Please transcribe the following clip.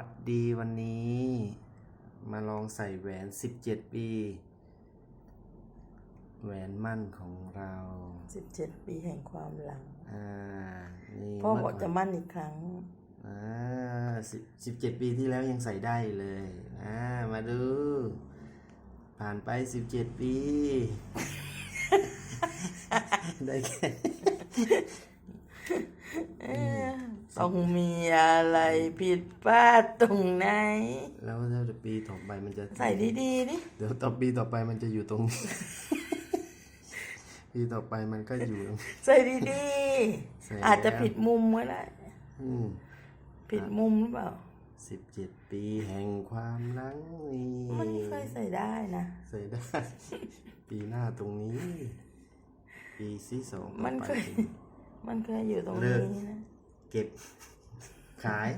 วัดดีวันนี้มาลองใส่แหวน 17 ปี แหวนมั่นของเราสิบเจ็ดปีแห่งความหลัง อ่า นี่พ่อบอกเมื่จะมั่นอีกครั้ง อ่าสิบสิบเจ็ดปีที่แล้วยังใส่ได้เลย อ่า มาดู ผ่านไป 17 ปี ได้แค่ ต้องมีอะไรผิดพลาดตรงไหน แล้วแล้วเดี๋ยวปีต่อไปมันจะใส่ดีๆดิเดี๋ยวต่อปีต่อไปมันจะอยู่ตรง ปีต่อไปมันก็อยู่ตรงใส่ดีใส่ๆอาจจะแล้วผิดมุมก็ได้อืมผิดมุมหรือเปล่าสิบเจ็ดปีแห่งความรังนี่มันเคยใส่ได้นะ ใส่ได้ ปีหน้าตรงนี้ ปีที่สองมันต่อเคไปยมันเคยอยู่ตรงเลินี้กนะ เก็บ ขาย